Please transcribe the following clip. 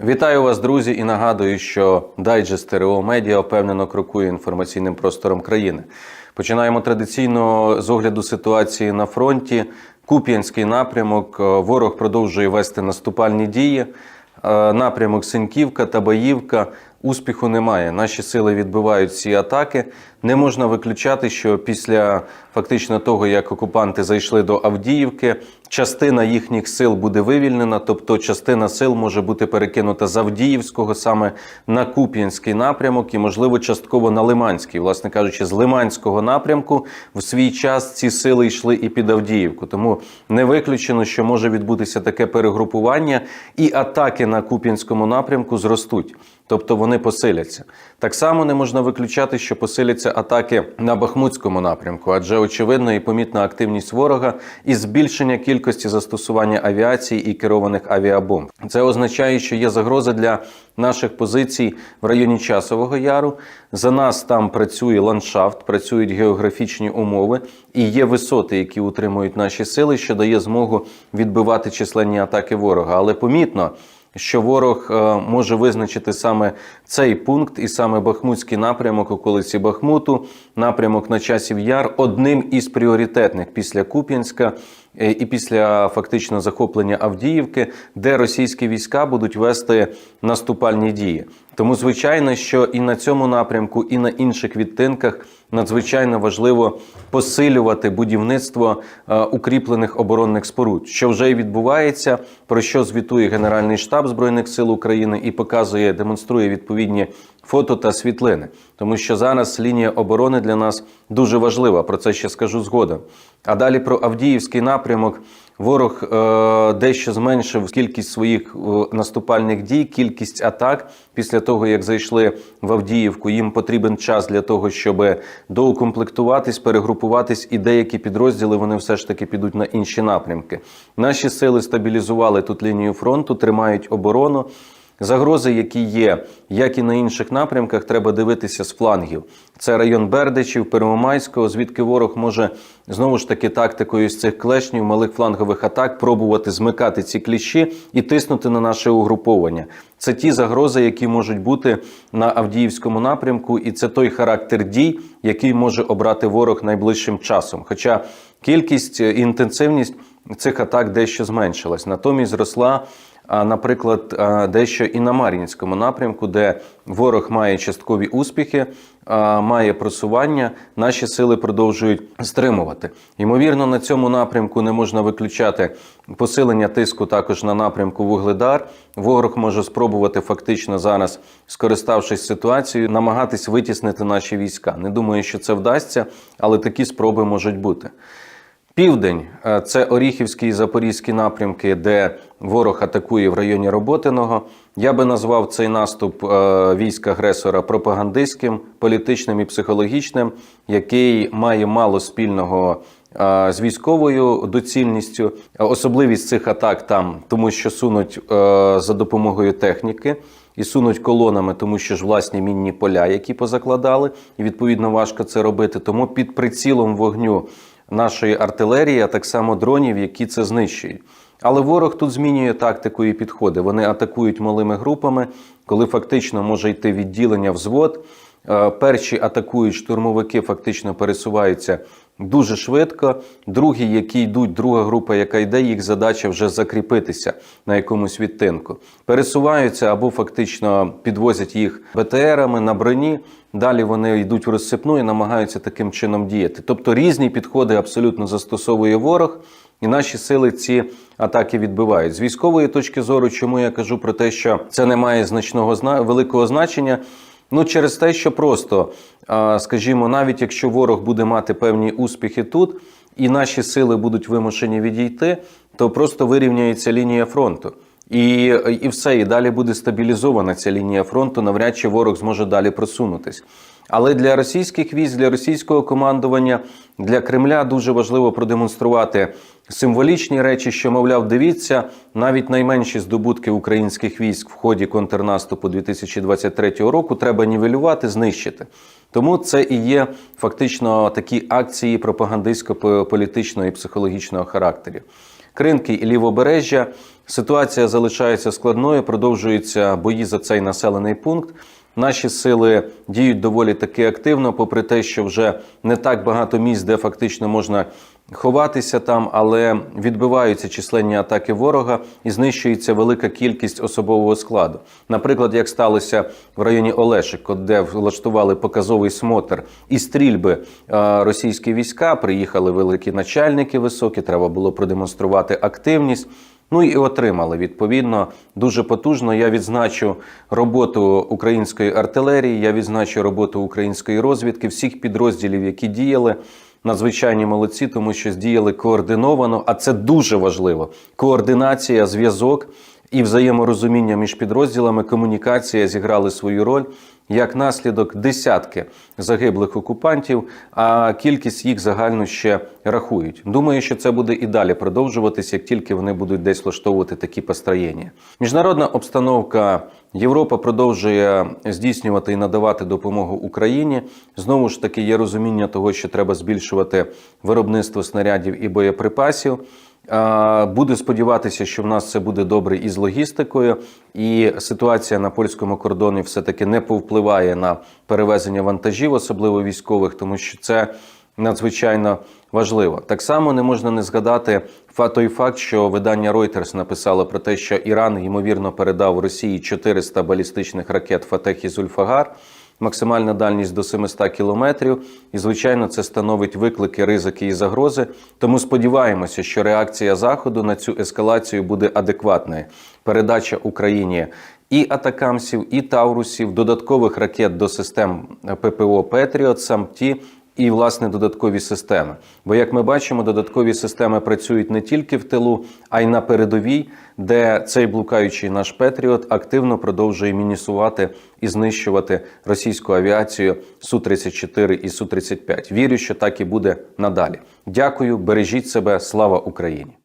Вітаю вас, друзі, і нагадую, що дайджест ТРО Медіа впевнено крокує інформаційним простором країни. Починаємо традиційно з огляду ситуації на фронті. Куп'янський напрямок. Е, Ворог продовжує вести наступальні дії. Е, Напрямок Синьківка та Баївка. Успіху немає. Наші сили відбивають ці атаки. Не можна виключати, що після фактично того, як окупанти зайшли до Авдіївки, частина їхніх сил буде вивільнена, тобто частина сил може бути перекинута з Авдіївського саме на Куп'янський напрямок і, можливо, частково на Лиманський. Власне кажучи, з Лиманського напрямку в свій час ці сили йшли і під Авдіївку. Тому не виключено, що може відбутися таке перегрупування, і атаки на Куп'янському напрямку зростуть, тобто вони посиляться. Так само не можна виключати, що посиляться атаки на Бахмутському напрямку, адже очевидно і помітна активність ворога і збільшення кількості застосування авіації і керованих авіабомб. Це означає, що є загроза для наших позицій в районі Часового Яру. За нас там працює ландшафт, працюють географічні умови і є висоти, які утримують наші сили, що дає змогу відбивати численні атаки ворога. Але помітно що ворог е, може визначити саме цей пункт, і саме Бахмутський напрямок, околиці Бахмуту, напрямок на часів яр, одним із пріоритетних після Куп'янська і після фактично захоплення Авдіївки, де російські війська будуть вести наступальні дії. Тому, звичайно, що і на цьому напрямку, і на інших відтинках надзвичайно важливо посилювати будівництво е, укріплених оборонних споруд, що вже й відбувається, про що звітує Генеральний штаб збройних сил України і показує, демонструє відповідні фото та світлини, тому що зараз лінія оборони для нас дуже важлива. Про це ще скажу згодом. А далі про Авдіївський напрямок. Ворог е, дещо зменшив кількість своїх е, наступальних дій, кількість атак після того, як зайшли в Авдіївку. Їм потрібен час для того, щоб доукомплектуватись, перегрупуватись, і деякі підрозділи вони все ж таки підуть на інші напрямки. Наші сили стабілізували тут лінію фронту, тримають оборону. Загрози, які є, як і на інших напрямках, треба дивитися з флангів. Це район Бердичів, Первомайського, звідки ворог може знову ж таки тактикою з цих клешнів, малих флангових атак пробувати змикати ці кліщі і тиснути на наше угруповання. Це ті загрози, які можуть бути на Авдіївському напрямку, і це той характер дій, який може обрати ворог найближчим часом. Хоча кількість і інтенсивність цих атак дещо зменшилась, натомість зросла наприклад, дещо і на Мар'їнському напрямку, де ворог має часткові успіхи, має просування, наші сили продовжують стримувати. Ймовірно, на цьому напрямку не можна виключати посилення тиску також на напрямку Вугледар. Ворог може спробувати фактично зараз, скориставшись ситуацією, намагатись витіснити наші війська. Не думаю, що це вдасться, але такі спроби можуть бути. Південь е, це Оріхівський і Запорізький напрямки, де ворог атакує в районі Роботиного. Я би назвав цей наступ е, військ агресора пропагандистським, політичним і психологічним, який має мало спільного е, з військовою доцільністю. Особливість цих атак там, тому що сунуть за допомогою техніки. І сунуть колонами, тому що ж власні мінні поля, які позакладали, і відповідно важко це робити. Тому під прицілом вогню нашої артилерії, а так само дронів, які це знищують. Але ворог тут змінює тактику і підходи. Вони атакують малими групами, коли фактично може йти відділення взвод. Е, перші атакують штурмовики, фактично пересуваються дуже швидко. Другі, які йдуть, друга група, яка йде, їх задача вже закріпитися на якомусь відтинку. Пересуваються або фактично підвозять їх БТРами на броні. Далі вони йдуть в розсипну і намагаються таким чином діяти. Тобто різні підходи абсолютно застосовує ворог, і наші сили ці атаки відбивають. З військової точки зору, чому я кажу про те, що це не має значного великого значення. Ну, через те, що просто, скажімо, навіть якщо ворог буде мати певні успіхи тут, і наші сили будуть вимушені відійти, то просто вирівняється лінія фронту. І і все, і далі буде стабілізована ця лінія фронту. Навряд чи ворог зможе далі просунутись. Але для російських військ, для російського командування, для Кремля дуже важливо продемонструвати символічні речі, що, мовляв, дивіться, навіть найменші здобутки українських військ в ході контрнаступу 2023 року треба нівелювати, знищити. Тому це і є фактично такі акції пропагандистсько-політичного і психологічного характеру. Кринки і лівобережжя. Ситуація залишається складною, продовжуються бої за цей населений пункт. Наші сили діють доволі таки активно, попри те, що вже не так багато місць, де фактично можна ховатися там, але відбиваються численні атаки ворога і знищується велика кількість особового складу. Наприклад, як сталося в районі Олешик, де влаштували показовий смотр і стрільби е, російські війська, приїхали великі начальники високі, треба було продемонструвати активність. Ну і отримали відповідно дуже потужно. Я відзначу роботу української артилерії, я відзначу роботу української розвідки, всіх підрозділів, які діяли. Надзвичайні молодці, тому що діяли координовано, а це дуже важливо. Координація, зв'язок і взаєморозуміння між підрозділами, комунікація зіграли свою роль. Як наслідок десятки загиблих окупантів, а кількість їх загально ще рахують. Думаю, що це буде і далі продовжуватись, як тільки вони будуть десь влаштовувати такі построєння. Міжнародна обстановка Європа продовжує здійснювати і надавати допомогу Україні. Знову ж таки, є розуміння того, що треба збільшувати виробництво снарядів і боєприпасів. Буду сподіватися, що в нас це буде добре і з логістикою, і ситуація на польському кордоні все-таки не повпливає на перевезення вантажів, особливо військових, тому що це надзвичайно важливо. Так само не можна не згадати той факт, що видання Reuters написало про те, що Іран ймовірно передав Росії 400 балістичних ракет Фатех і Зульфагар. Максимальна дальність до 700 кілометрів, і звичайно, це становить виклики, ризики і загрози. Тому сподіваємося, що реакція Заходу на цю ескалацію буде адекватною. Передача Україні і атакамсів, і таурусів, додаткових ракет до систем ППО Петріот, САМТІ і власне додаткові системи. Бо, як ми бачимо, додаткові системи працюють не тільки в тилу, а й на передовій, де цей блукаючий наш Петріот активно продовжує мінісувати і знищувати російську авіацію су 34 і су 35 Вірю, що так і буде надалі. Дякую, бережіть себе, слава Україні.